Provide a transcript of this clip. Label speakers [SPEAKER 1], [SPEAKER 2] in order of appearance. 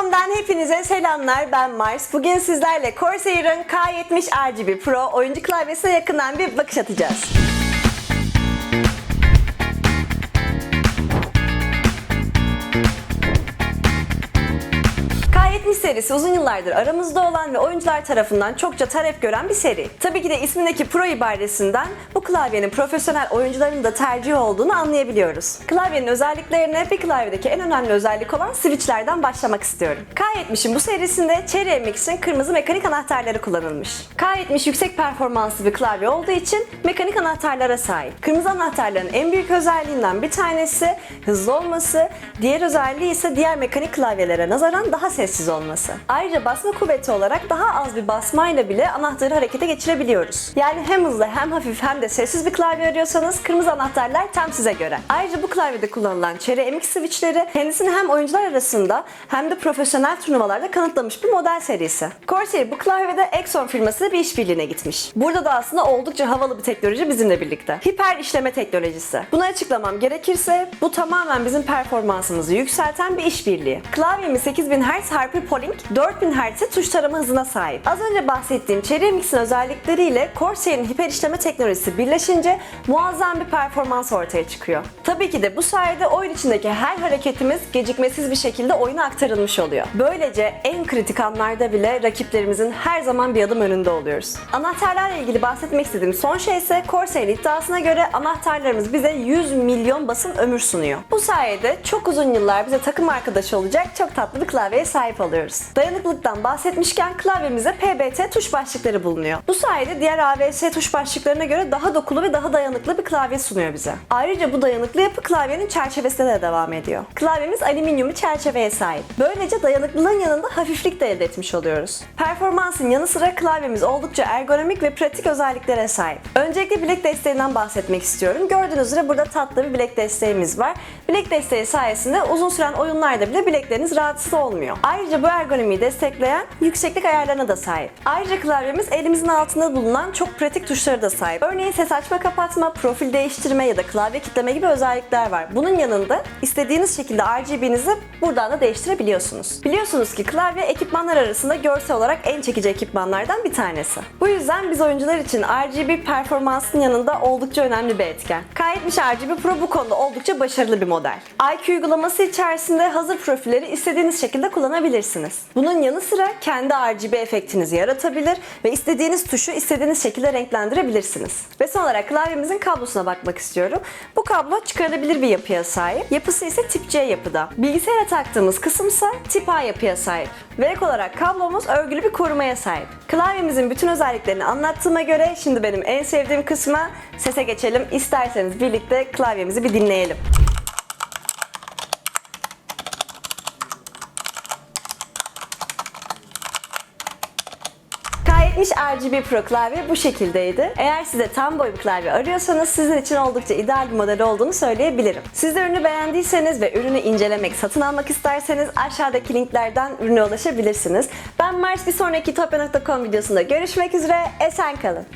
[SPEAKER 1] K70.com'dan hepinize selamlar. Ben Mars. Bugün sizlerle Corsair'ın K70 RGB Pro oyuncu klavyesine yakından bir bakış atacağız. Serisi uzun yıllardır aramızda olan ve oyuncular tarafından çokça talep gören bir seri. Tabii ki de ismindeki Pro ibaresinden bu klavyenin profesyonel oyuncuların da tercih olduğunu anlayabiliyoruz. Klavyenin özelliklerine bir klavyedeki en önemli özellik olan switchlerden başlamak istiyorum. K70'in bu serisinde Cherry MX'in kırmızı mekanik anahtarları kullanılmış. K70 yüksek performanslı bir klavye olduğu için mekanik anahtarlara sahip. Kırmızı anahtarların en büyük özelliğinden bir tanesi hızlı olması, diğer özelliği ise diğer mekanik klavyelere nazaran daha sessiz olması. Ayrıca basma kuvveti olarak daha az bir basmayla bile anahtarı harekete geçirebiliyoruz. Yani hem hızlı hem hafif hem de sessiz bir klavye arıyorsanız kırmızı anahtarlar tam size göre. Ayrıca bu klavyede kullanılan Cherry MX switchleri kendisini hem oyuncular arasında hem de profesyonel turnuvalarda kanıtlamış bir model serisi. Corsair bu klavyede Exxon firması bir işbirliğine gitmiş. Burada da aslında oldukça havalı bir teknoloji bizimle birlikte. Hiper işleme teknolojisi. Bunu açıklamam gerekirse bu tamamen bizim performansımızı yükselten bir işbirliği. Klavyemiz 8000 Hz HyperPolink 4000 Hz'e tuş tarama hızına sahip. Az önce bahsettiğim Cherry MX'in özellikleriyle Corsair'in hiper işleme teknolojisi birleşince muazzam bir performans ortaya çıkıyor. Tabii ki de bu sayede oyun içindeki her hareketimiz gecikmesiz bir şekilde oyuna aktarılmış oluyor. Böylece en kritik anlarda bile rakiplerimizin her zaman bir adım önünde oluyoruz. Anahtarlarla ilgili bahsetmek istediğim son şey ise Corsair iddiasına göre anahtarlarımız bize 100 milyon basım ömür sunuyor. Bu sayede çok uzun yıllar bize takım arkadaşı olacak çok tatlı bir klavyeye sahip oluyoruz. Dayanıklılıktan bahsetmişken klavyemizde PBT tuş başlıkları bulunuyor. Bu sayede diğer AVS tuş başlıklarına göre daha dokulu ve daha dayanıklı bir klavye sunuyor bize. Ayrıca bu dayanıklı yapı klavyenin çerçevesine de devam ediyor. Klavyemiz alüminyum çerçeveye sahip. Böylece dayanıklılığın yanında hafiflik de elde etmiş oluyoruz. Performansın yanı sıra klavyemiz oldukça ergonomik ve pratik özelliklere sahip. Öncelikle bilek desteğinden bahsetmek istiyorum. Gördüğünüz üzere burada tatlı bir bilek desteğimiz var. Bilek desteği sayesinde uzun süren oyunlarda bile bilekleriniz rahatsız olmuyor. Ayrıca bu ergonomiyi destekleyen yükseklik ayarlarına da sahip. Ayrıca klavyemiz elimizin altında bulunan çok pratik tuşlara da sahip. Örneğin ses açma kapatma, profil değiştirme ya da klavye kitleme gibi özellikler var. Bunun yanında istediğiniz şekilde RGB'nizi buradan da değiştirebiliyorsunuz. Biliyorsunuz ki klavye ekipmanlar arasında görsel olarak en çekici ekipmanlardan bir tanesi. Bu yüzden biz oyuncular için RGB performansın yanında oldukça önemli bir etken. K70 RGB Pro bu konuda oldukça başarılı bir model. IQ uygulaması içerisinde hazır profilleri istediğiniz şekilde kullanabilirsiniz. Bunun yanı sıra kendi RGB efektinizi yaratabilir ve istediğiniz tuşu istediğiniz şekilde renklendirebilirsiniz. Ve son olarak klavyemizin kablosuna bakmak istiyorum. Bu kablo çıkarılabilir bir yapıya sahip. Yapısı ise tip C yapıda. Bilgisayara taktığımız kısımsa tip A yapıya sahip. Ve ek olarak kablomuz örgülü bir korumaya sahip. Klavyemizin bütün özelliklerini anlattığıma göre şimdi benim en sevdiğim kısma sese geçelim. İsterseniz birlikte klavyemizi bir dinleyelim. K70 RGB Pro klavye bu şekildeydi. Eğer size tam boy bir klavye arıyorsanız sizin için oldukça ideal bir model olduğunu söyleyebilirim. Siz de ürünü beğendiyseniz ve ürünü incelemek, satın almak isterseniz aşağıdaki linklerden ürüne ulaşabilirsiniz. Ben Mars bir sonraki topya.com videosunda görüşmek üzere. Esen kalın.